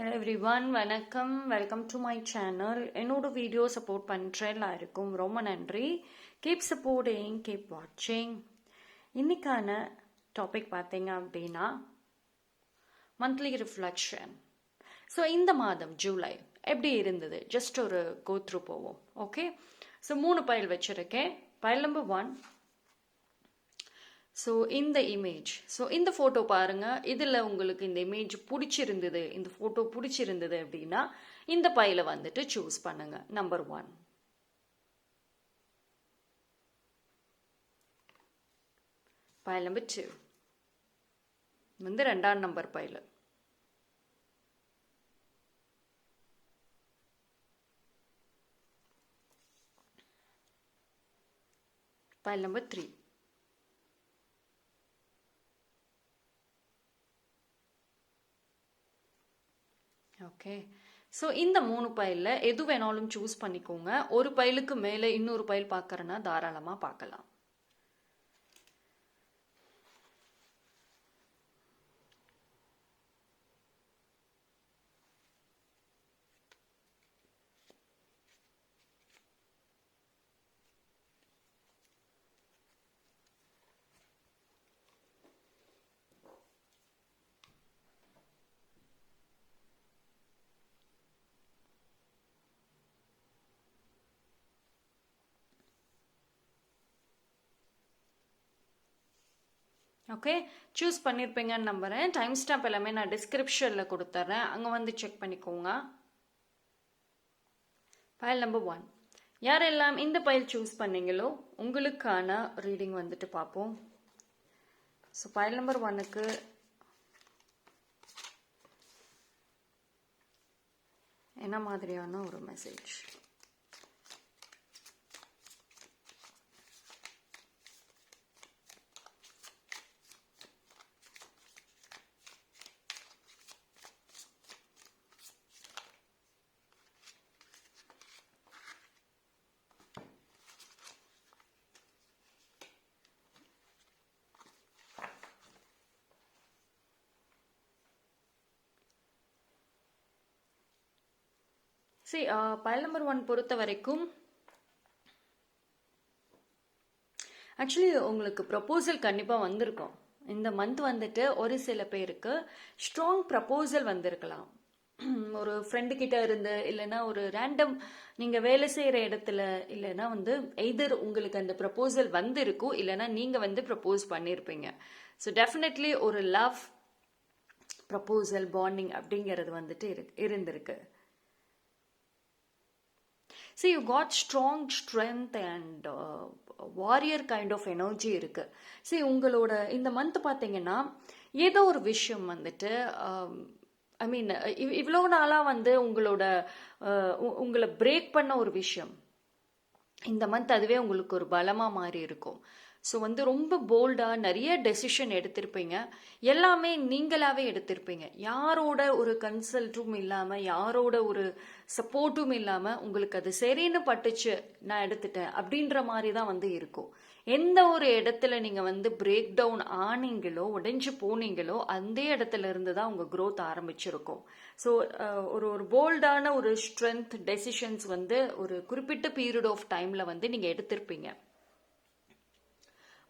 Hello everyone வணக்கம். Welcome to my channel என்னோட video support பண்ணுற எல்லாருக்கும் ரொம்ப நன்றி. கீப் சப்போர்ட்டிங் கீப் வாட்சிங் இன்னைக்கான டாபிக் பார்த்தீங்க அப்படின்னா மந்த்லி ரிஃப்ளெக்ஷன் ஸோ இந்த மாதம் ஜூலை எப்படி இருந்தது? ஜஸ்ட் ஒரு கோத்ரூ போவோம். ஓகே ஸோ மூணு பயல் வச்சுருக்கேன். பயல் நம்பர் ஒன் ஸோ இந்த இமேஜ் ஸோ இந்த ஃபோட்டோ பாருங்கள் இதில் உங்களுக்கு இந்த இமேஜ் பிடிச்சிருந்தது. இந்த ஃபோட்டோ பிடிச்சிருந்தது அப்படின்னா இந்த பையில வந்துட்டு சூஸ் பண்ணுங்க. Number one pile number two வந்து ரெண்டாம் நம்பர் பையில். Pile number three okay so இந்த மூணு பைலில் எது வேணாலும் சூஸ் பண்ணிக்கோங்க. ஒரு பைலுக்கு மேலே இன்னொரு பைல் பார்க்குறேன்னா தாராளமாக பார்க்கலாம். ஓகே சூஸ் பண்ணியிருப்பீங்கன்னு நம்புகிறேன் டைம் ஸ்டாம்ப் எல்லாமே நான் டிஸ்கிரிப்ஷனில் கொடுத்துட்றேன் அங்கே வந்து செக் பண்ணிக்கோங்க. ஃபைல் நம்பர் ஒன் யாரெல்லாம் இந்த ஃபைல் சூஸ் பண்ணீங்களோ உங்களுக்கான ரீடிங் வந்துட்டு பார்ப்போம். ஸோ ஃபைல் நம்பர் ஒன்னுக்கு என்ன மாதிரியான ஒரு message see pile number one பொறுத்த வரைக்கும் ஆக்சுவலி உங்களுக்கு ப்ரப்போசல் கண்டிப்பாக வந்திருக்கும். இந்த மந்த் வந்துட்டு ஒரு சில பேருக்கு ஸ்ட்ராங் ப்ரப்போசல் வந்திருக்கலாம். ஒரு ஃப்ரெண்டு கிட்ட இருந்து இல்லைன்னா ஒரு ரேண்டம் நீங்கள் வேலை செய்கிற இடத்துல இல்லைன்னா வந்து எய்தர் உங்களுக்கு அந்த ப்ரப்போசல் வந்திருக்கும் இல்லைன்னா நீங்கள் வந்து ப்ரப்போஸ் பண்ணியிருப்பீங்க ஸோ டெஃபினெட்லி ஒரு லவ் ப்ரப்போசல் பாண்டிங் அப்படிங்கிறது வந்துட்டு இரு இருந்திருக்கு. So you got strong strength and warrior kind of energy இருக்கு. சரி உங்களோட இந்த மந்த் பார்த்தீங்கன்னா ஏதோ ஒரு விஷயம் வந்துட்டு um, ஐ மீன் இவ்வளோ நாளாக வந்து உங்களோட உங்களை பிரேக் பண்ண ஒரு விஷயம். இந்த மந்த் அதுவே உங்களுக்கு ஒரு பலமாக மாறி இருக்கும். ஸோ வந்து ரொம்ப போல்டாக நிறைய டெசிஷன் எடுத்திருப்பீங்க. எல்லாமே நீங்களாகவே எடுத்திருப்பீங்க. யாரோட ஒரு கன்சல்ட்டும் இல்லாமல் யாரோட ஒரு சப்போர்ட்டும் இல்லாமல் உங்களுக்கு அது சரின்னு பட்டுச்சு நான் எடுத்துட்டேன் அப்படின்ற மாதிரி தான் வந்து இருக்கும். எந்த ஒரு இடத்துல நீங்கள் வந்து பிரேக் டவுன் ஆனீங்களோ உடைஞ்சு போனீங்களோ அந்த இடத்துல இருந்து தான் உங்கள் க்ரோத் ஆரம்பிச்சிருக்கும். ஸோ ஒரு ஒரு போல்டான ஒரு ஸ்ட்ரென்த் டெசிஷன்ஸ் வந்து ஒரு குறிப்பிட்ட பீரியட் ஆஃப் டைமில் வந்து நீங்கள் எடுத்திருப்பீங்க.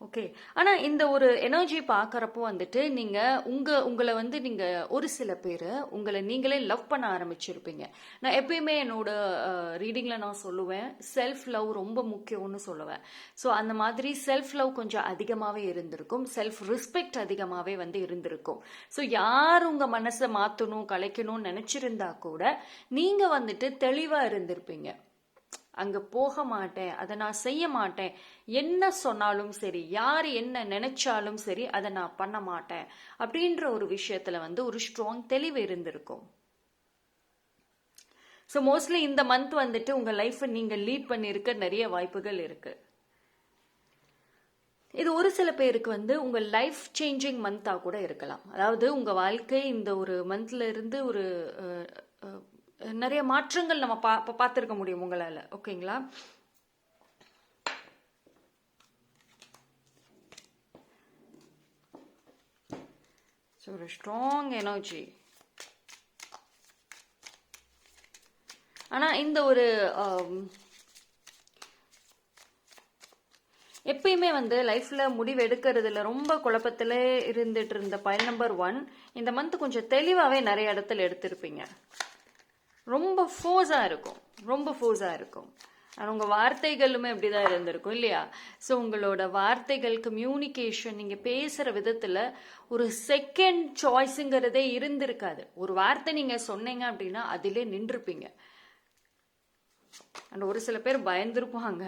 ஓகே ஆனால் இந்த ஒரு எனர்ஜி பார்க்குறப்போ வந்துட்டு நீங்கள் உங்கள் உங்களை வந்து நீங்கள் ஒரு சில பேர் உங்களை நீங்களே லவ் பண்ண ஆரம்பிச்சிருப்பீங்க. நான் எப்பயுமே என்னோட ரீடிங்கில் நான் சொல்லுவேன் செல்ஃப் லவ் ரொம்ப முக்கியம்னு சொல்லுவேன். ஸோ அந்த மாதிரி செல்ஃப் லவ் கொஞ்சம் அதிகமாகவே இருந்திருக்கும். செல்ஃப் ரெஸ்பெக்ட் அதிகமாகவே வந்து இருந்திருக்கும். ஸோ யார் உங்கள் மனசை மாற்றணும் கலைக்கணும்னு நினச்சிருந்தா கூட நீங்கள் வந்துட்டு தெளிவாக இருந்திருப்பீங்க. அங்கே போக மாட்டேன் அதை நான் செய்ய மாட்டேன். என்ன சொன்னாலும் சரி யார் என்ன நினைச்சாலும் சரி அதை நான் பண்ண மாட்டேன். அப்படின்ற ஒரு விஷயத்துல வந்து ஒரு ஸ்ட்ராங் தெளிவு இருந்திருக்கும். ஸோ மோஸ்ட்லி இந்த மந்த் வந்துட்டு உங்கள் லைஃப்பை நீங்கள் லீட் பண்ணியிருக்க நிறைய வாய்ப்புகள் இருக்கு. இது ஒரு சில பேருக்கு வந்து உங்கள் லைஃப் சேஞ்சிங் மந்த்தாக கூட இருக்கலாம். அதாவது உங்கள் வாழ்க்கை இந்த ஒரு மந்த்ல இருந்து ஒரு நிறைய மாற்றங்கள் நம்ம பா பார்த்துருக்க முடியும் உங்களால். ஓகேங்களா? ஸோ ஒரு ஸ்ட்ராங் எனர்ஜி ஆனால் இந்த ஒரு எப்பயுமே வந்து லைஃப்ல முடிவு எடுக்கிறதுல ரொம்ப குழப்பத்தில் இருந்துட்டு இருந்த பயன் நம்பர் ஒன் இந்த மந்த் கொஞ்சம் தெளிவாகவே நிறைய இடத்துல எடுத்திருப்பீங்க. ரொம்ப ஃபோர்ஸாக இருக்கும். ரொம்ப ஃபோர்ஸாக இருக்கும். ஆனால் உங்கள் வார்த்தைகளுமே அப்படிதான் இருந்திருக்கும் இல்லையா? ஸோ உங்களோட வார்த்தைகள் கம்யூனிகேஷன் நீங்கள் பேசுகிற விதத்தில் ஒரு செகண்ட் சாய்ஸுங்கிறதே இருந்திருக்காது. ஒரு வார்த்தை நீங்கள் சொன்னீங்க அப்படின்னா அதிலே நின்றுருப்பீங்க அண்ட் ஒரு சில பேர் பயந்துருப்பாங்க.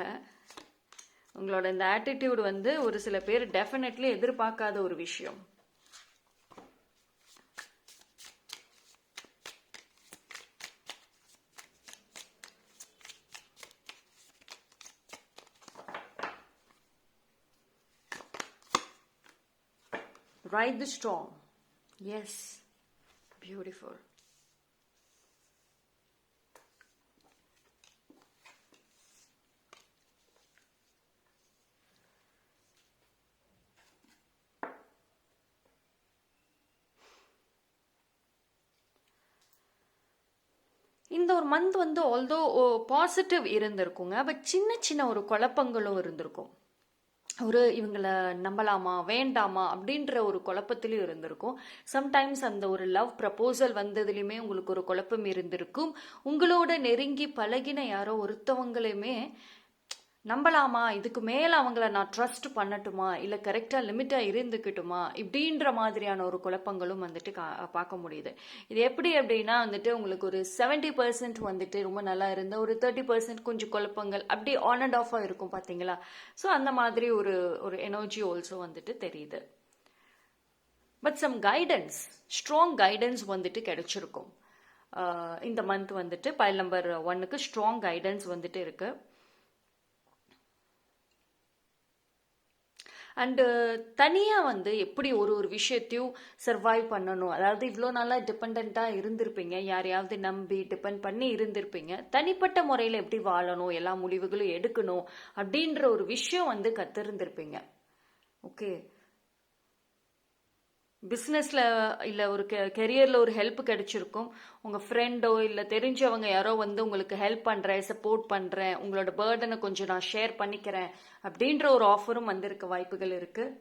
உங்களோட இந்த ஆட்டிடியூடு வந்து ஒரு சில பேர் டெஃபினெட்லி எதிர்பார்க்காத ஒரு விஷயம். Ride the storm. Yes. Beautiful. இந்த ஒரு மந்த் வந்து ஆல்தோ பாசிட்டிவ் இருந்திருக்குங்க பட் சின்ன சின்ன ஒரு குழப்பங்களும் இருந்திருக்கும் ஒரு இவங்களை நம்பலாமா வேண்டாமா அப்படின்ற ஒரு குழப்பத்திலையும் இருந்திருக்கும். சம்டைம்ஸ் அந்த ஒரு லவ் ப்ரப்போசல் வந்ததுலையுமே உங்களுக்கு ஒரு குழப்பம் இருந்திருக்கும். உங்களோட நெருங்கி பழகின யாரோ ஒருத்தவங்களையுமே நம்பலாமா? இதுக்கு மேல அவங்கள நான் ட்ரஸ்ட் பண்ணட்டுமா? இல்ல கரெக்டா லிமிட்டா இருந்துக்கட்டுமா? இப்படின்ற மாதிரியான ஒரு குழப்பங்களும் வந்துட்டு கா- பார்க்க முடியுது. இது எப்படி அப்படின்னா வந்துட்டு உங்களுக்கு ஒரு 70% பர்சன்ட் வந்துட்டு ரொம்ப நல்லா இருந்த ஒரு தேர்ட்டி பர்சன்ட் கொஞ்சம் குழப்பங்கள் அப்படி ஆன் அண்ட் ஆஃபா இருக்கும் பாத்தீங்களா ஸோ அந்த மாதிரி ஒரு ஒரு எனர்ஜி ஆல்சோ வந்துட்டு தெரியுது. But some guidance strong guidance வந்துட்டு கிடைச்சிருக்கும். இந்த மந்த் வந்துட்டு பைல் நம்பர் ஒன்னுக்கு ஸ்ட்ராங் கைடன்ஸ் வந்துட்டு இருக்குது அண்டு uh, தனியாக வந்து எப்படி ஒரு ஒரு விஷயத்தையும் சர்வைவ் பண்ணணும்? அதாவது இவ்வளோ நாளாக டிபெண்ட்டாக இருந்திருப்பீங்க. யாரையாவது நம்பி டிபெண்ட் பண்ணி இருந்திருப்பீங்க. தனிப்பட்ட முறையில் எப்படி வாழணும்? எல்லா முடிவுகளும் எடுக்கணும்? அப்படின்ற ஒரு விஷயம் வந்து கத்திருந்திருப்பீங்க. ஓகே பிஸ்னஸில் இல்லை ஒரு கெ கெரியரில் ஒரு ஹெல்ப் கிடைச்சிருக்கும். உங்கள் ஃப்ரெண்டோ இல்லை தெரிஞ்சவங்க யாரோ வந்து உங்களுக்கு ஹெல்ப் பண்ணுறேன் சப்போர்ட் பண்ணுறேன் உங்களோட பேர்டனை கொஞ்சம் நான் ஷேர் பண்ணிக்கிறேன் அப்படின்ற ஒரு ஆஃபரும் வந்திருக்க வாய்ப்புகள் இருக்குது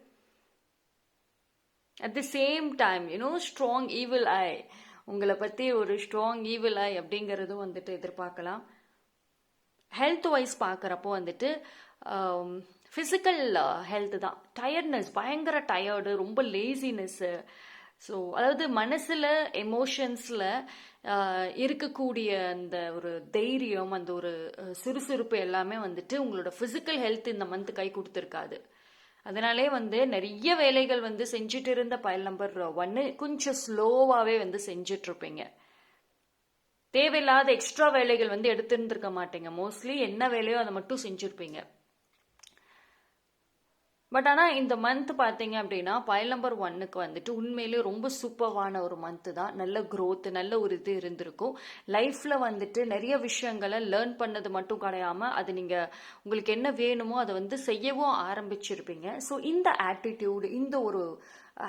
at the same time you know strong evil eye உங்களை பற்றி ஒரு ஸ்ட்ராங் ஈவில் ஐ அப்படிங்கிறதும் வந்துட்டு எதிர்பார்க்கலாம். ஹெல்த் வைஸ் பார்க்குறப்போ வந்துட்டு ஃபிசிக்கல் ஹெல்த் uh, தான். டயர்ட்னஸ் பயங்கர டயர்டு ரொம்ப லேசினஸ்ஸு ஸோ அதாவது மனசில் எமோஷன்ஸில் uh, இருக்கக்கூடிய அந்த ஒரு தைரியம் அந்த ஒரு uh, சுறுசுறுப்பு எல்லாமே வந்துட்டு உங்களோட ஃபிசிக்கல் ஹெல்த் இந்த மந்த் கை கொடுத்துருக்காது. அதனாலே வந்து நிறைய வேலைகள் வந்து செஞ்சுட்டு இருந்த பயல் நம்பர் ஒன்று கொஞ்சம் ஸ்லோவாகவே வந்து செஞ்சிட்ருப்பீங்க தேவையில்லாத எக்ஸ்ட்ரா வேலைகள் வந்து எடுத்துருந்துருக்க மாட்டீங்க. மோஸ்ட்லி என்ன வேலையோ அதை மட்டும் செஞ்சுருப்பீங்க. பட் ஆனால் இந்த மந்த் பார்த்தீங்க அப்படின்னா பயல் நம்பர் ஒன்னுக்கு வந்துட்டு உண்மையிலேயே ரொம்ப சூப்பர்வான ஒரு மந்த் தான். நல்ல க்ரோத் நல்ல ஒரு இது இருந்திருக்கும். லைஃப்பில் வந்துட்டு நிறைய விஷயங்களை லேர்ன் பண்ணது மட்டும் கிடையாமல் அது நீங்கள் உங்களுக்கு என்ன வேணுமோ அதை வந்து செய்யவும் ஆரம்பிச்சிருப்பீங்க. ஸோ இந்த ஆட்டிடியூடு இந்த ஒரு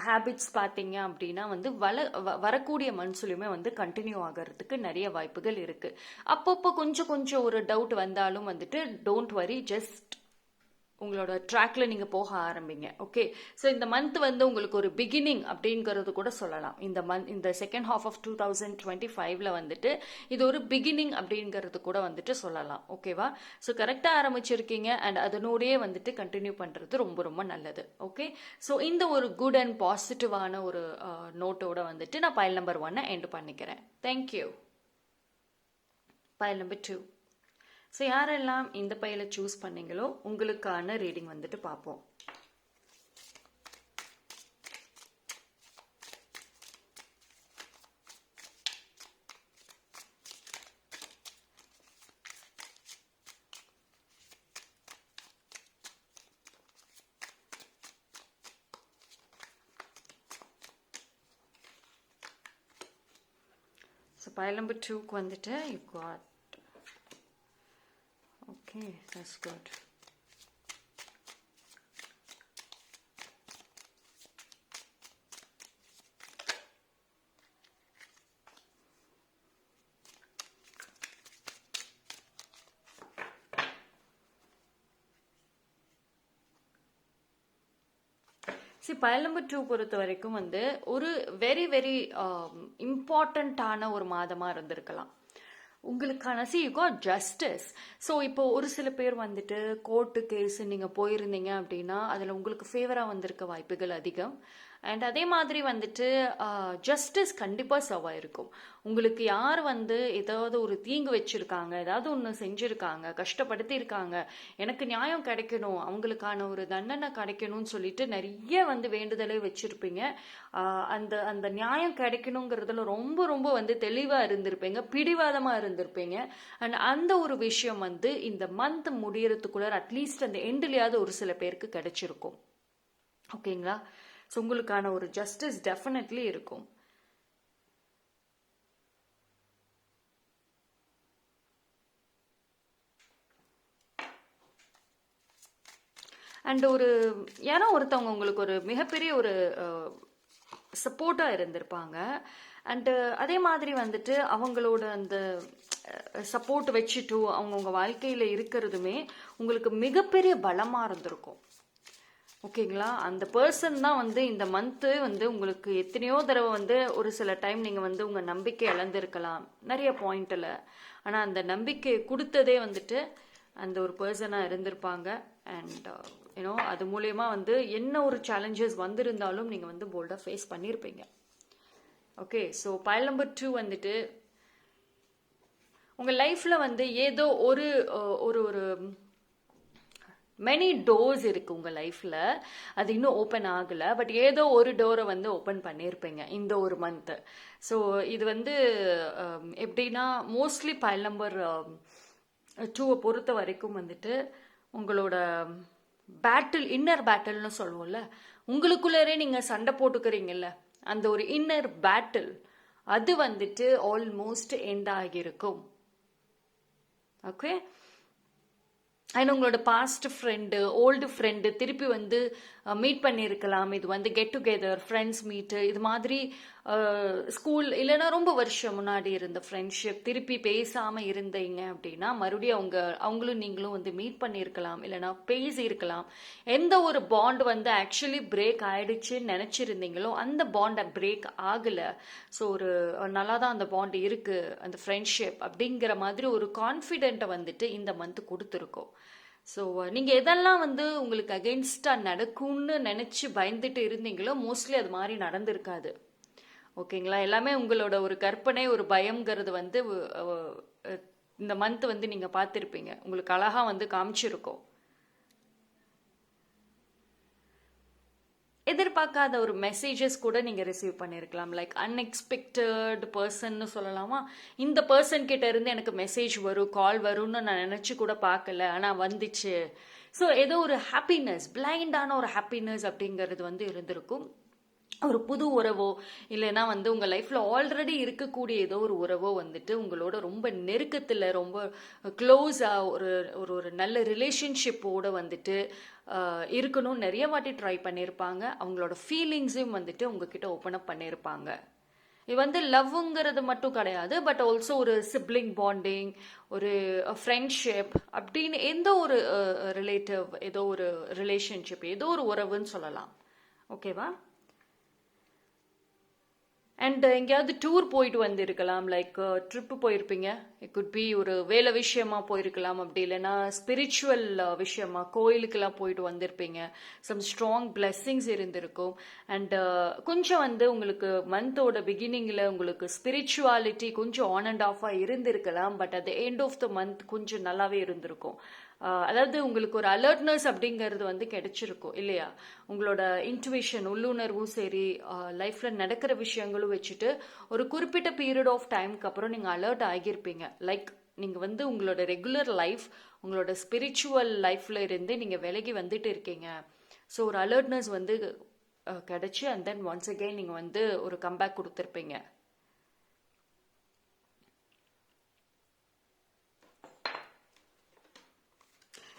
ஹேபிட்ஸ் பார்த்தீங்க அப்படின்னா வந்து வள வ- வரக்கூடிய மனசுலையுமே வந்து கண்டினியூ ஆகிறதுக்கு நிறைய வாய்ப்புகள் இருக்குது அப்பப்போ கொஞ்சம் கொஞ்சம் ஒரு டவுட் வந்தாலும் வந்துட்டு டோன்ட் வரி ஜஸ்ட் உங்களோட ட்ராக்ல நீங்க போக ஆரம்பிங்க. ஓகே ஸோ இந்த மந்த் வந்து உங்களுக்கு ஒரு பிகினிங் அப்படிங்கிறது கூட சொல்லலாம். இந்த மந்த் இந்த second half of two thousand twenty ஃபைவ்ல வந்துட்டு இது ஒரு பிகினிங் அப்படிங்கிறது கூட வந்துட்டு சொல்லலாம். ஓகேவா ஸோ கரெக்டாக ஆரம்பிச்சிருக்கீங்க அண்ட் அதனோடயே வந்துட்டு கண்டினியூ பண்றது ரொம்ப ரொம்ப நல்லது. ஓகே ஸோ இந்த ஒரு குட் அண்ட் பாசிட்டிவான ஒரு நோட்டோட வந்துட்டு நான் பைல் நம்பர் ஒன்னை எண்ட் பண்ணிக்கிறேன். Thank you pile number two so யாரெல்லாம் இந்த பையில சூஸ் பண்ணீங்களோ உங்களுக்கான ரீடிங் வந்துட்டு பார்ப்போம். ஸோ பைல் நம்பர் டூக்கு வந்துட்டு you got Okay, that's good. See number two பொறுத்த வரைக்கும் வந்து ஒரு வெரி வெரி இம்பார்ட்டண்ட்டான ஒரு மாதமாக இருந்திருக்கலாம் உங்களுக்கான see you got justice so இப்போ ஒரு சில பேர் வந்துட்டு கோர்ட்டு கேஸ் நீங்கள் போயிருந்தீங்க அப்படின்னா அதில் உங்களுக்கு ஃபேவராக வந்திருக்க வாய்ப்புகள் அதிகம். அண்ட் அதே மாதிரி வந்துட்டு ஜஸ்டிஸ் கண்டிப்பாக சர்வ் ஆயிருக்கும் உங்களுக்கு யார் வந்து ஏதாவது ஒரு தீங்கு வச்சுருக்காங்க ஏதாவது ஒன்று செஞ்சுருக்காங்க கஷ்டப்படுத்தியிருக்காங்க எனக்கு நியாயம் கிடைக்கணும் அவங்களுக்கான ஒரு தண்டனை கிடைக்கணும்னு சொல்லிட்டு நிறைய வந்து வேண்டுதலே வச்சுருப்பீங்க. அந்த அந்த நியாயம் கிடைக்கணுங்கிறதுல ரொம்ப ரொம்ப வந்து தெளிவாக இருந்திருப்பீங்க பிடிவாதமாக இருந்திருப்பீங்க. அண்ட் அந்த ஒரு விஷயம் வந்து இந்த மந்த் முடியறதுக்குள்ளே அட்லீஸ்ட் அந்த எண்ட்லயாவது ஒரு சில பேருக்கு கிடைச்சிருக்கும். ஓகேங்களா ஸோ உங்களுக்கான ஒரு ஜஸ்டிஸ் டெஃபினெட்லி இருக்கும். அண்ட் ஒரு யாரோ ஒருத்தவங்க உங்களுக்கு ஒரு மிகப்பெரிய ஒரு சப்போர்ட்டாக இருந்திருப்பாங்க. அண்டு அதே மாதிரி வந்துட்டு அவங்களோட அந்த சப்போர்ட் வச்சுட்டு அவங்கவுங்க வாழ்க்கையில் இருக்கிறதுமே உங்களுக்கு மிகப்பெரிய பலமாக இருந்திருக்கும். ஓகேங்களா? அந்த பர்சன் தான் வந்து இந்த மந்த்து வந்து உங்களுக்கு எத்தனையோ தடவை வந்து ஒரு சில டைம் நீங்கள் வந்து உங்கள் நம்பிக்கை இழந்திருக்கலாம். நிறைய பாயிண்டில் ஆனால் அந்த நம்பிக்கை கொடுத்ததே வந்துட்டு அந்த ஒரு பர்சனாக இருந்திருப்பாங்க. அண்ட் யூனோ uh, அது மூலயமா வந்து என்ன ஒரு சேலஞ்சஸ் வந்திருந்தாலும் நீங்கள் வந்து போல்டாக ஃபேஸ் பண்ணியிருப்பீங்க okay so pile number two வந்துட்டு உங்கள் லைஃப்பில் வந்து ஏதோ ஒரு uh, ஒரு ஒரு மெனி டோர்ஸ் இருக்கு உங்க லைஃப்ல அது இன்னும் ஓப்பன் ஆகல. பட் ஏதோ ஒரு டோரை வந்து ஓப்பன் பண்ணியிருப்பீங்க இந்த ஒரு மந்த் ஸோ இது வந்து um, எப்படின்னா மோஸ்ட்லி பயல் நம்பர் டூவை பொறுத்த வரைக்கும் வந்துட்டு உங்களோட பேட்டில் இன்னர் பேட்டில்னு சொல்லுவோம்ல உங்களுக்குள்ளரே நீங்க சண்டை போட்டுக்கிறீங்கல்ல அந்த ஒரு இன்னர் பேட்டில் அது வந்துட்டு ஆல்மோஸ்ட் எண்ட் ஆகியிருக்கும். ஓகே அண்ட் உங்களோட பாஸ்ட் ஃப்ரெண்டு ஓல்டு ஃப்ரெண்டு திருப்பி வந்து மீட் பண்ணியிருக்கலாம். இது வந்து கெட் டுகெதர் ஃப்ரெண்ட்ஸ் மீட்டு இது மாதிரி ஸ்கூல் இல்லைன்னா ரொம்ப வருஷம் முன்னாடி இருந்த ஃப்ரெண்ட்ஷிப் திருப்பி பேசாமல் இருந்தீங்க அப்படின்னா மறுபடியும் அவங்க அவங்களும் நீங்களும் வந்து மீட் பண்ணியிருக்கலாம். இல்லைன்னா பேசியிருக்கலாம். எந்த ஒரு பாண்ட் வந்து ஆக்சுவலி பிரேக் ஆயிடுச்சுன்னு நினச்சிருந்தீங்களோ அந்த பாண்டை பிரேக் ஆகலை. ஸோ ஒரு நல்லா தான் அந்த பாண்ட் இருக்குது அந்த ஃப்ரெண்ட்ஷிப் அப்படிங்கிற மாதிரி ஒரு கான்ஃபிடென்ட்டை வந்துட்டு இந்த மந்த் கொடுத்துருக்கோம். ஸோ uh, நீங்கள் எதெல்லாம் வந்து உங்களுக்கு அகெயின்ஸ்டாக நடக்கும்னு நினச்சி பயந்துட்டு இருந்தீங்களோ மோஸ்ட்லி அது மாதிரி நடந்திருக்காது. ஓகேங்களா எல்லாமே உங்களோட ஒரு கற்பனை ஒரு பயம்ங்கிறது வந்து இந்த மந்த் வந்து நீங்கள் பார்த்துருப்பீங்க. உங்களுக்கு அழகாக வந்து காமிச்சிருக்கோம். எதிர்பார்க்காத ஒரு மெசேஜஸ் கூட நீங்கள் ரிசீவ் பண்ணியிருக்கலாம் லைக் அன்எக்ஸ்பெக்டட் பர்சன்னு சொல்லலாமா? இந்த பர்சன் கிட்ட இருந்து எனக்கு மெசேஜ் வரும் கால் வரும்னு நான் நினச்சி கூட பார்க்கல ஆனால் வந்துச்சு. ஸோ ஏதோ ஒரு ஹாப்பினஸ் பிளைண்டான ஒரு ஹாப்பினஸ் அப்படிங்கிறது வந்து இருந்திருக்கும். ஒரு புது உறவோ இல்லைன்னா வந்து உங்கள் லைஃப்பில் ஆல்ரெடி இருக்கக்கூடிய ஏதோ ஒரு உறவோ வந்துட்டு உங்களோட ரொம்ப நெருக்கத்தில் ரொம்ப க்ளோஸாக ஒரு ஒரு ஒரு நல்ல ரிலேஷன்ஷிப்போடு வந்துட்டு இருக்கணும் இருக்கணும்னு நிறைய வாட்டி ட்ரை பண்ணியிருப்பாங்க அவங்களோட ஃபீலிங்ஸையும் வந்துட்டு உங்ககிட்ட ஓப்பன் அப் பண்ணியிருப்பாங்க இது வந்து லவ்ங்கிறது மட்டும் கிடையாது பட் ஆல்சோ ஒரு சிப்ளிங் பாண்டிங் ஒரு ஃப்ரெண்ட்ஷிப் அப்படின்னு எந்த ஒரு ரிலேட்டிவ் ஏதோ ஒரு ரிலேஷன்ஷிப் ஏதோ ஒரு உறவுன்னு சொல்லலாம். ஓகேவா அண்ட் uh, எங்கேயாவது டூர் போயிட்டு வந்திருக்கலாம் லைக் ட்ரிப்பு uh, போயிருப்பீங்க. இட் குட் பி ஒரு வேலை விஷயமா போயிருக்கலாம் அப்படி இல்லைன்னா ஸ்பிரிச்சுவல் uh, விஷயமா கோயிலுக்கெல்லாம் போயிட்டு வந்திருப்பீங்க. சம் ஸ்ட்ராங் பிளெஸ்ஸிங்ஸ் இருந்திருக்கும். அண்ட் கொஞ்சம் வந்து உங்களுக்கு மந்தோட பிகினிங்கில் உங்களுக்கு ஸ்பிரிச்சுவாலிட்டி கொஞ்சம் ஆன் அண்ட் ஆஃபாக இருந்திருக்கலாம். But at end of the month கொஞ்சம் நல்லாவே இருந்திருக்கும். அதாவது உங்களுக்கு ஒரு அலர்ட்னஸ் அப்படிங்கிறது வந்து கிடைச்சிருக்கும் இல்லையா? உங்களோட இன்ட்யூஷன் உள்ளுணர்வும் சரி லைஃப்ல நடக்கிற விஷயங்களும் வச்சுட்டு ஒரு குறிப்பிட்ட பீரியட் ஆஃப் டைம்க்கு அப்புறம் நீங்கள் அலர்ட் ஆகியிருப்பீங்க. லைக் நீங்கள் வந்து உங்களோட ரெகுலர் லைஃப் உங்களோட ஸ்பிரிச்சுவல் லைஃப்ல இருந்து நீங்கள் விலகி வந்துட்டு இருக்கீங்க. ஸோ ஒரு அலர்ட்னஸ் வந்து கிடச்சி அண்ட் தென் ஒன்ஸ் அகெயின் நீங்கள் வந்து ஒரு கம்பேக் கொடுத்துருப்பீங்க.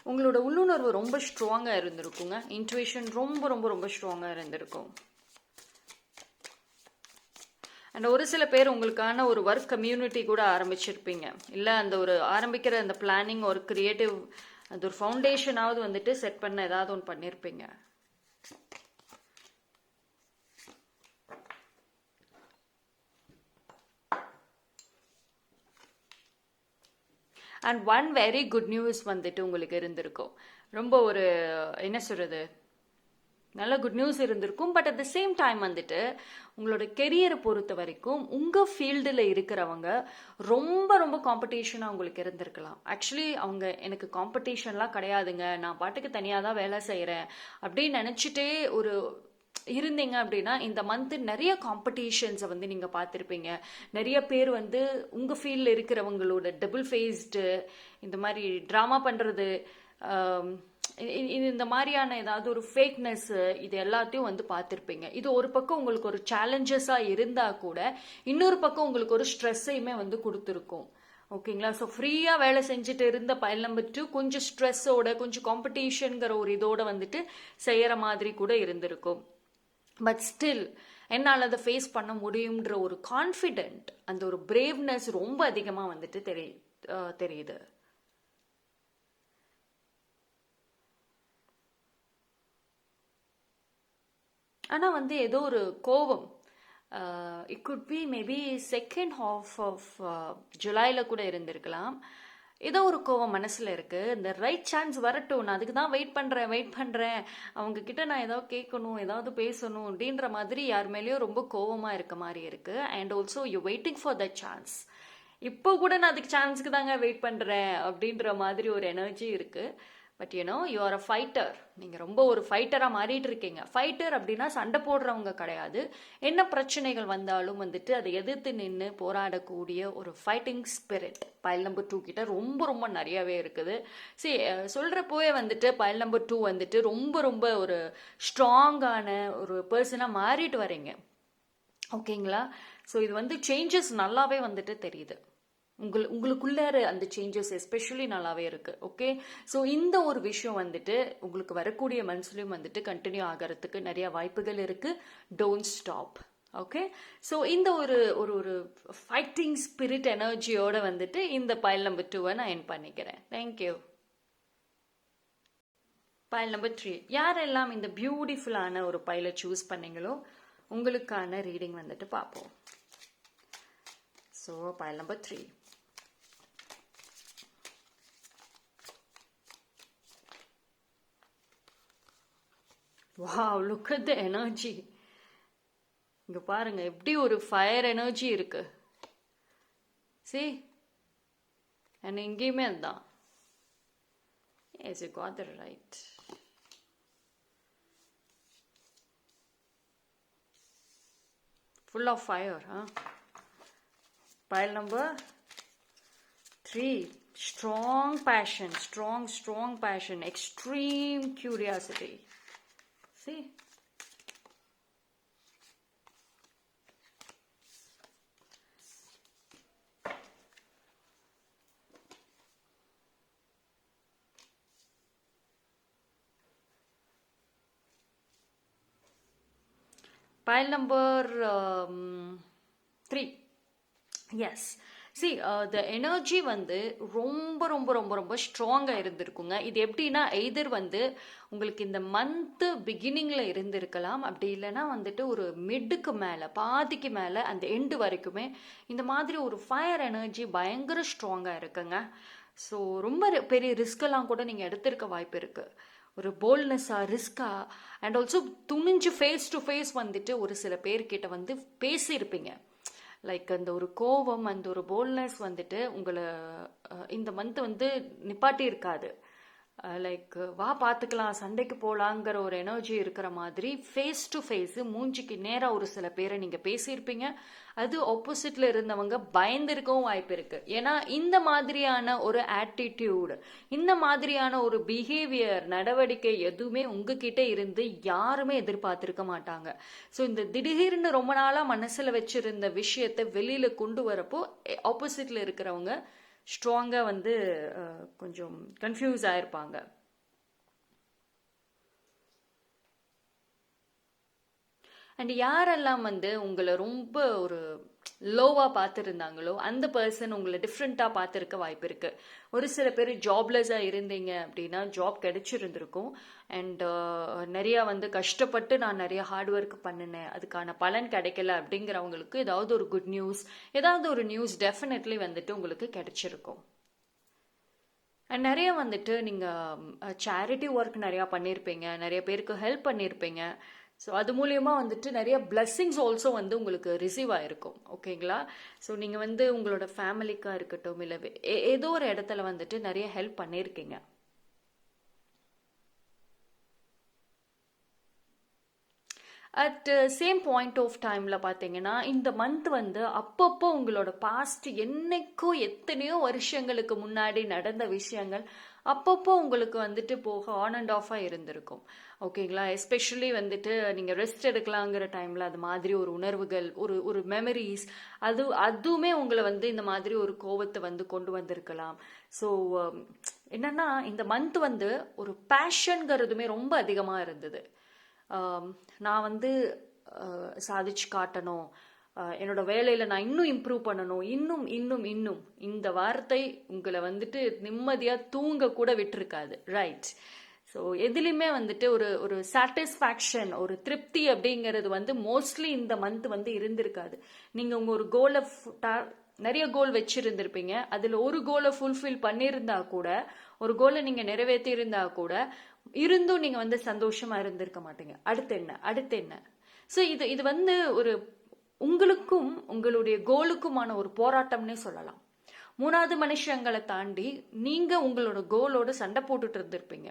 உங்களோட உள்ளுணர்வு ரொம்ப ஸ்ட்ராங்காக இருந்திருக்குங்க. இன்ட்யூஷன் ரொம்ப ரொம்ப ரொம்ப ஸ்ட்ராங்காக இருந்திருக்கும். அண்ட் ஒரு சில பேர் உங்களுக்கான ஒரு ஒர்க் கம்யூனிட்டி கூட ஆரம்பிச்சிருப்பீங்க. இல்லை அந்த ஒரு ஆரம்பிக்கிற அந்த பிளானிங் ஒரு கிரியேட்டிவ் அந்த ஒரு ஃபவுண்டேஷனாவது வந்துட்டு செட் பண்ண ஏதாவது ஒன்று பண்ணியிருப்பீங்க and one very good news வந்துட்டு உங்களுக்கு இருந்திருக்கும். ரொம்ப ஒரு என்ன சொல்றது? நல்ல குட் நியூஸ் இருந்திருக்கும். But at the same time வந்துட்டு உங்களோட கெரியரை பொறுத்த வரைக்கும் உங்கள் ஃபீல்டில் இருக்கிறவங்க ரொம்ப ரொம்ப காம்படிஷனாக உங்களுக்கு இருந்திருக்கலாம். ஆக்சுவலி அவங்க எனக்கு காம்படிஷன்லாம் கிடையாதுங்க. நான் பாட்டுக்கு தனியாக தான் வேலை செய்கிறேன் அப்படின்னு நினச்சிட்டே ஒரு இருந்தீங்க அப்படின்னா இந்த மந்த் நிறைய காம்படிஷன்ஸை வந்து நீங்கள் பார்த்துருப்பீங்க. நிறைய பேர் வந்து உங்கள் ஃபீல்டில் இருக்கிறவங்களோட டபுள் ஃபேஸ்டு இந்த மாதிரி ட்ராமா பண்ணுறது இந்த மாதிரியான ஏதாவது ஒரு ஃபேக்னஸ் இது எல்லாத்தையும் வந்து பார்த்துருப்பீங்க. இது ஒரு பக்கம் உங்களுக்கு ஒரு சேலஞ்சஸாக இருந்தால் கூட இன்னொரு பக்கம் உங்களுக்கு ஒரு ஸ்ட்ரெஸ்ஸையுமே வந்து கொடுத்துருக்கும். ஓகேங்களா? ஸோ ஃப்ரீயாக வேலை செஞ்சுட்டு இருந்த பயல் நம்பர் டூ கொஞ்சம் ஸ்ட்ரெஸ்ஸோட கொஞ்சம் காம்படிஷனுங்கிற ஒரு இதோட வந்துட்டு செய்கிற மாதிரி கூட இருந்திருக்கும். பட் ஸ்டில் என்னால் அதை ஃபேஸ் பண்ண முடியுன்ற ஒரு கான்ஃபிடென்ட் அந்த ஒரு பிரேவ்னஸ் ரொம்ப அதிகமாக வந்துட்டு தெரி தெரியுது. ஆனால் வந்து ஏதோ ஒரு கோபம் it could be maybe second half of ஜூலையில் கூட இருந்திருக்கலாம். ஏதோ ஒரு கோவம் மனசில் இருக்குது இந்த ரைட் சான்ஸ் வரட்டும். நான் அதுக்கு தான் வெயிட் பண்ணுறேன் வெயிட் பண்ணுறேன் அவங்கக்கிட்ட நான் ஏதாவது கேட்கணும் ஏதாவது பேசணும் அப்படின்ற மாதிரி யார் மேலேயும் ரொம்ப கோவமாக இருக்க மாதிரி இருக்குது and also you waiting for the chance இப்போ கூட நான் அதுக்கு சான்ஸுக்கு தாங்க வெயிட் பண்ணுறேன் அப்படின்ற மாதிரி ஒரு எனர்ஜி இருக்குது but you know you are a fighter நீங்கள் ரொம்ப ஒரு ஃபைட்டராக மாறிட்டு இருக்கீங்க. ஃபைட்டர் அப்படின்னா சண்டை போடுறவங்க கிடையாது. என்ன பிரச்சனைகள் வந்தாலும் வந்துட்டு அதை எதிர்த்து நின்று போராடக்கூடிய ஒரு fighting spirit pile number two கிட்ட ரொம்ப ரொம்ப நிறையவே இருக்குது. சரி சொல்கிறப்போவே வந்துட்டு பயல் நம்பர் டூ வந்துட்டு ரொம்ப ரொம்ப ஒரு ஸ்ட்ராங்கான ஒரு பர்சனாக மாறிட்டு வரீங்க. ஓகேங்களா ஸோ இது வந்து சேஞ்சஸ் நல்லாவே வந்துட்டு தெரியுது. உங்கள் உங்களுக்குள்ளார அந்த சேஞ்சஸ் எஸ்பெஷலி நல்லாவே இருக்குது ஓகே ஸோ இந்த ஒரு விஷயம் வந்துட்டு உங்களுக்கு வரக்கூடிய மனசுலையும் வந்துட்டு கண்டினியூ ஆகிறதுக்கு நிறைய வாய்ப்புகள் இருக்குது டோன்ட் ஸ்டாப் ஓகே ஸோ இந்த ஒரு ஒரு ஒரு ஃபைட்டிங் ஸ்பிரிட் எனர்ஜியோட வந்துட்டு இந்த பயல் நம்பர் டூவை நான் என் பண்ணிக்கிறேன். தேங்க்யூ பயல் நம்பர் த்ரீ யாரெல்லாம் இந்த பியூட்டிஃபுல்லான ஒரு பைலை சூஸ் பண்ணீங்களோ உங்களுக்கான ரீடிங் வந்துட்டு பார்ப்போம். So pile number three wow look at the energy இங்கே பாருங்க எப்படி ஒரு ஃபயர் எனர்ஜி இருக்கு சி அண்ட் எங்கேயுமே அதுதான் yes you got right full of fire ah pile number three strong passion strong strong passion extreme curiosity see pile number um, three. Yes see the energy வந்து ரொம்ப ரொம்ப ரொம்ப ரொம்ப ஸ்ட்ராங்காக இருந்திருக்குங்க. இது எப்படின்னா எய்தர் வந்து உங்களுக்கு இந்த மந்த்து பிகினிங்கில் இருந்திருக்கலாம். அப்படி இல்லைன்னா வந்துட்டு ஒரு மிட்டுக்கு மேலே பாதிக்கு மேலே அந்த எண்டு வரைக்குமே இந்த மாதிரி ஒரு ஃபயர் எனர்ஜி பயங்கர ஸ்ட்ராங்காக இருக்குங்க. ஸோ ரொம்ப பெரிய ரிஸ்கெல்லாம் கூட நீங்கள் எடுத்திருக்க வாய்ப்பு இருக்குது ஒரு போல்ட்னஸ்ஸாக ரிஸ்க்காக அண்ட் ஆல்சோ துணிஞ்சு ஃபேஸ் டு ஃபேஸ் வந்துட்டு ஒரு சில பேர்கிட்ட வந்து பேசியிருப்பீங்க. லைக் அந்த ஒரு கோவம் அந்த ஒரு போல்னஸ் வந்துட்டு உங்களை இந்த மந்த் வந்து நிப்பாட்டி இருக்காது Uh, லைக் uh, வா பார்த்துக்கலாம் சண்டைக்கு போகலாங்கிற ஒரு எனர்ஜி இருக்கிற மாதிரி ஃபேஸ் டு ஃபேஸு மூஞ்சிக்கு நேராக ஒரு சில பேரை நீங்கள் பேசியிருப்பீங்க. அது ஆப்போசிட்டில் இருந்தவங்க பயந்துருக்கவும் வாய்ப்பு இருக்கு. ஏன்னா இந்த மாதிரியான ஒரு ஆட்டிடியூடு இந்த மாதிரியான ஒரு பிஹேவியர் நடவடிக்கை எதுவுமே உங்ககிட்ட இருந்து யாருமே எதிர்பார்த்துருக்க மாட்டாங்க. ஸோ இந்த திடீர்னு ரொம்ப நாளாக மனசில் வச்சுருந்த விஷயத்தை வெளியில் கொண்டு வரப்போ ஆப்போசிட்டில் இருக்கிறவங்க ஸ்ட்ராங்காக வந்து கொஞ்சம் கன்ஃபியூஸ் ஆகிருப்பாங்க அண்ட் யாரெல்லாம் வந்து உங்களை ரொம்ப ஒரு லோவாக பார்த்துருந்தாங்களோ அந்த பர்சன் உங்களை டிஃப்ரெண்ட்டாக பார்த்துருக்க வாய்ப்பு இருக்குது ஒரு சில பேர் ஜாப்லெஸ்ஸாக இருந்தீங்க அப்படின்னா ஜாப் கிடைச்சிருந்துருக்கும். அண்ட் uh, நிறையா வந்து கஷ்டப்பட்டு நான் நிறைய ஹார்ட் ஒர்க் பண்ணினேன். அதுக்கான பலன் கிடைக்கல அப்படிங்கிறவங்களுக்கு ஏதாவது ஒரு குட் நியூஸ் ஏதாவது ஒரு நியூஸ் டெஃபினெட்லி வந்துட்டு உங்களுக்கு கிடைச்சிருக்கும். அண்ட் நிறைய வந்துட்டு நீங்கள் சேரிட்டி ஒர்க் நிறையா பண்ணியிருப்பீங்க நிறைய பேருக்கு ஹெல்ப் பண்ணியிருப்பீங்க ஸோ அது மூலியமாக வந்துட்டு நிறைய பிளெஸ்ஸிங்ஸ் ஆல்சோ வந்து உங்களுக்கு ரிசீவ் ஆகிருக்கும் ஓகேங்களா ஸோ நீங்கள் வந்து உங்களோட ஃபேமிலிக்காக இருக்கட்டும் இல்லை ஏதோ ஒரு இடத்துல வந்துட்டு நிறைய ஹெல்ப் பண்ணியிருக்கீங்க. அட் சேம் பாயிண்ட் ஆஃப் டைமில் பார்த்தீங்கன்னா இந்த மந்த் வந்து அப்பப்போ உங்களோட பாஸ்ட் என்னைக்கோ எத்தனையோ வருஷங்களுக்கு முன்னாடி நடந்த விஷயங்கள் அப்பப்போ உங்களுக்கு வந்துட்டு போக ஆன் அண்ட் ஆஃபாக இருந்திருக்கும். ஓகேங்களா? எஸ்பெஷலி வந்துட்டு நீங்கள் ரெஸ்ட் எடுக்கலாங்கிற டைமில் அது மாதிரி ஒரு உணர்வுகள் ஒரு ஒரு மெமரிஸ் அது அதுவுமே உங்களை வந்து இந்த மாதிரி ஒரு கோவத்தை வந்து கொண்டு வந்திருக்கலாம். ஸோ um, என்னன்னா இந்த மந்த் வந்து ஒரு பேஷன்கிறதுமே ரொம்ப அதிகமாக இருந்தது. Um, நான் வந்து uh, சாதிச்சு காட்டணும். Uh, என்னோட வேலையில் நான் இன்னும் இம்ப்ரூவ் பண்ணணும். இன்னும் இன்னும் இன்னும். இந்த வார்த்தை உங்களை வந்துட்டு நிம்மதியாக தூங்க கூட விட்டுருக்காது. ரைட் ஸோ எதுலேயுமே வந்துட்டு ஒரு ஒரு சாட்டிஸ்ஃபேக்ஷன் ஒரு திருப்தி அப்படிங்கிறது வந்து மோஸ்ட்லி இந்த மந்த் வந்து இருந்திருக்காது. நீங்கள் உங்கள் ஒரு கோலை நிறைய கோல் வச்சுருந்துருப்பீங்க. அதில் ஒரு கோலை ஃபுல்ஃபில் பண்ணியிருந்தா கூட ஒரு கோலை நீங்கள் நிறைவேற்றியிருந்தா கூட இருந்தும் நீங்கள் வந்து சந்தோஷமாக இருந்திருக்க மாட்டீங்க. அடுத்து என்ன? அடுத்து என்ன? ஸோ இது இது வந்து ஒரு உங்களுக்கும் உங்களுடைய கோலுக்குமான ஒரு போராட்டம்னே சொல்லலாம். மூணாவது மனுஷங்களை தாண்டி நீங்கள் உங்களோட கோலோட சண்டை போட்டுட்டு இருந்திருப்பீங்க.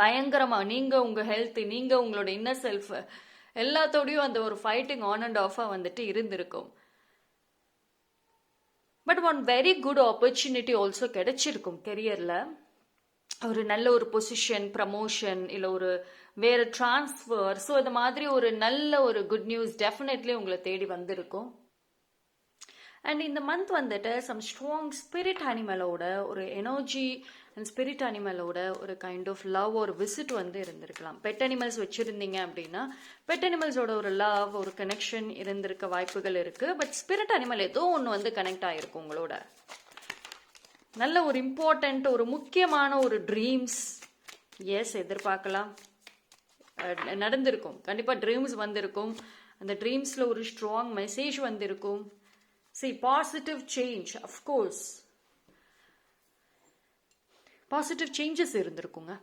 பயங்கரமாக நீங்கள் உங்கள் ஹெல்த்து நீங்கள் உங்களோட இன்னர் செல்ஃப் எல்லாத்தோடையும் அந்த ஒரு ஃபைட்டிங் ஆன் அண்ட் ஆஃபாக வந்துட்டு இருந்திருக்கும். But one very good opportunity also கிடைச்சிருக்கும் கெரியரில் ஒரு நல்ல ஒரு பொசிஷன் ப்ரமோஷன் இல்லை ஒரு வேறு டிரான்ஸ்ஃபர் ஸோ இது மாதிரி ஒரு நல்ல ஒரு குட் நியூஸ் டெஃபினெட்லி உங்களை தேடி வந்திருக்கும். அண்ட் இந்த மந்த் வந்துட்டு சம் ஸ்ட்ராங் ஸ்பிரிட் அனிமலோட ஒரு எனர்ஜி அண்ட் ஸ்பிரிட் அனிமலோட ஒரு கைண்ட் ஆஃப் லவ் ஒரு விசிட் வந்து இருந்திருக்கலாம். பெட் அனிமல்ஸ் வச்சுருந்தீங்க அப்படின்னா பெட் அனிமல்ஸோட ஒரு லவ் ஒரு கனெக்ஷன் இருந்திருக்க வாய்ப்புகள் இருக்குது பட் ஸ்பிரிட் அனிமல் ஏதோ ஒன்று வந்து கனெக்ட் ஆகிருக்கும் உங்களோட. நல்ல ஒரு இம்பார்ட்டண்ட் ஒரு முக்கியமான ஒரு ட்ரீம்ஸ் எஸ் எதிர்பார்க்கலாம். நடந்திருக்கும். கண்டிப்பாக ட்ரீம்ஸ் வந்திருக்கும். அந்த ட்ரீம்ஸில் ஒரு ஸ்ட்ராங் மெசேஜ் வந்திருக்கும். See positive change of course positive changes இருந்திருக்குங்க.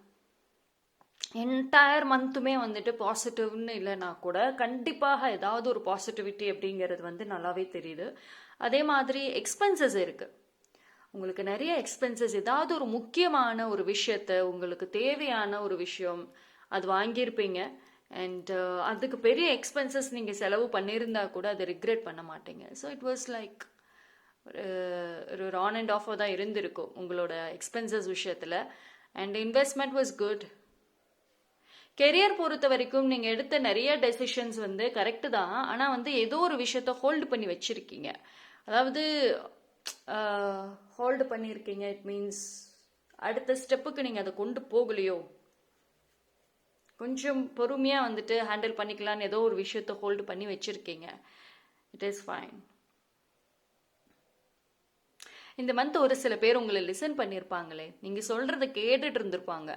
Entire மந்த்துமே வந்துட்டு பாசிட்டிவ்னு இல்லைனா கூட கண்டிப்பாக ஏதாவது ஒரு பாசிட்டிவிட்டி அப்படிங்கிறது வந்து நல்லாவே தெரியுது. அதே மாதிரி எக்ஸ்பென்சஸ் இருக்குது உங்களுக்கு நிறைய எக்ஸ்பென்சஸ் ஏதாவது ஒரு முக்கியமான ஒரு விஷயத்த உங்களுக்கு தேவையான ஒரு விஷயம் அது வாங்கியிருப்பீங்க. அண்ட் uh, அதுக்கு பெரிய எக்ஸ்பென்சஸ் நீங்கள் செலவு பண்ணியிருந்தா கூட அதை ரிக்ரெட் பண்ண மாட்டீங்க. ஸோ இட் வாஸ் லைக் ஒரு ஒரு ஆன் அண்ட் ஆஃபாக தான் இருந்திருக்கும் உங்களோட எக்ஸ்பென்சஸ் விஷயத்தில். And investment was good career பொறுத்த வரைக்கும் நீங்கள் எடுத்த நிறைய டெசிஷன்ஸ் வந்து கரெக்டு தான். ஆனால் வந்து ஏதோ ஒரு விஷயத்த ஹோல்டு பண்ணி வச்சுருக்கீங்க. அதாவது ஹோல்டு பண்ணியிருக்கீங்க இட் மீன்ஸ் அடுத்த ஸ்டெப்புக்கு நீங்கள் அதை கொண்டு போகலையோ? கொஞ்சம் பொறுமையாக வந்துட்டு ஹேண்டில் பண்ணிக்கலான்னு ஏதோ ஒரு விஷயத்த ஹோல்டு பண்ணி வச்சுருக்கீங்க. இட் இஸ் ஃபைன் இந்த மந்த் ஒரு சில பேர் உங்களை லிசன் பண்ணியிருப்பாங்களே நீங்கள் சொல்கிறத கேட்டுட்டு இருந்திருப்பாங்க.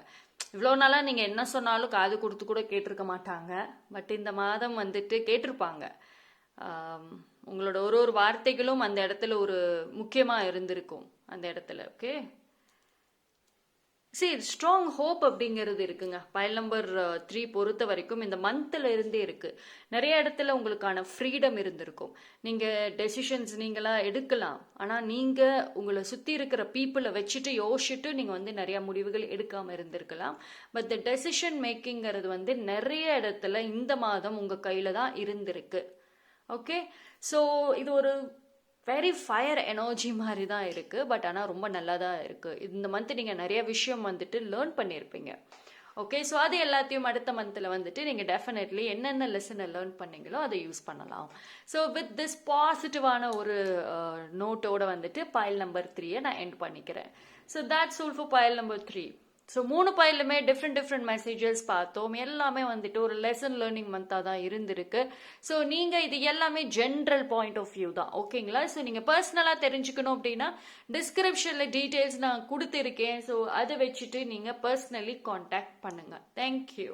இவ்வளோ நாளாக நீங்கள் என்ன சொன்னாலும் காது கொடுத்து கூட கேட்டிருக்க மாட்டாங்க. பட் இந்த மாதம் வந்துட்டு கேட்டிருப்பாங்க. உங்களோட ஒரு ஒரு வார்த்தைகளும் அந்த இடத்துல ஒரு முக்கியமாக இருந்திருக்கும். அந்த இடத்துல ஓகே சரி ஸ்ட்ராங் ஹோப் அப்படிங்கிறது இருக்குங்க. பயல் நம்பர் த்ரீ பொறுத்த வரைக்கும் இந்த மந்த்ல இருந்தே இருக்கு. நிறைய இடத்துல உங்களுக்கான ஃப்ரீடம் இருந்திருக்கும். நீங்க டெசிஷன்ஸ் நீங்களா எடுக்கலாம். ஆனா நீங்க உங்களை சுத்தி இருக்கிற பீப்புளை வச்சுட்டு யோசிச்சுட்டு நீங்க வந்து நிறைய முடிவுகள் எடுக்காம இருந்திருக்கலாம். பட் த டெசிஷன் மேக்கிங்கிறது வந்து நிறைய இடத்துல இந்த மாதம் உங்க கையில தான் இருந்திருக்கு. ஓகே ஸோ இது ஒரு வெரி ஃபயர் எனர்ஜி மாதிரி தான் இருக்குது பட் ஆனால் ரொம்ப நல்லா தான் இருக்குது இந்த மந்த் நீங்கள் நிறைய விஷயம் வந்துட்டு லேர்ன் பண்ணியிருப்பீங்க ஓகே ஸோ அது எல்லாத்தையும் அடுத்த மந்தில் வந்துட்டு நீங்கள் டெஃபினெட்லி என்னென்ன லெசனை லேர்ன் பண்ணீங்களோ அதை யூஸ் பண்ணலாம். ஸோ வித் திஸ் பாசிட்டிவான ஒரு நோட்டோட வந்துட்டு பயல் நம்பர் த்ரீயை நான் எண்ட் பண்ணிக்கிறேன். So that's all for pile number three so மூணு பாயிலுமே டிஃப்ரெண்ட் டிஃப்ரெண்ட் மெசேஜஸ் பார்த்தோம். எல்லாமே வந்துட்டு ஒரு லெசன் லேர்னிங் மந்தாக தான் இருந்திருக்கு. ஸோ நீங்கள் இது எல்லாமே ஜென்ரல் பாயிண்ட் ஆஃப் வியூ தான். ஓகேங்களா ஸோ நீங்கள் பர்சனலாக தெரிஞ்சுக்கணும் அப்படின்னா டிஸ்கிரிப்ஷனில் டீட்டெயில்ஸ் நான் கொடுத்துருக்கேன். ஸோ அதை வச்சுட்டு நீங்கள் பர்சனலி காண்டாக்ட் பண்ணுங்கள் தேங்க்யூ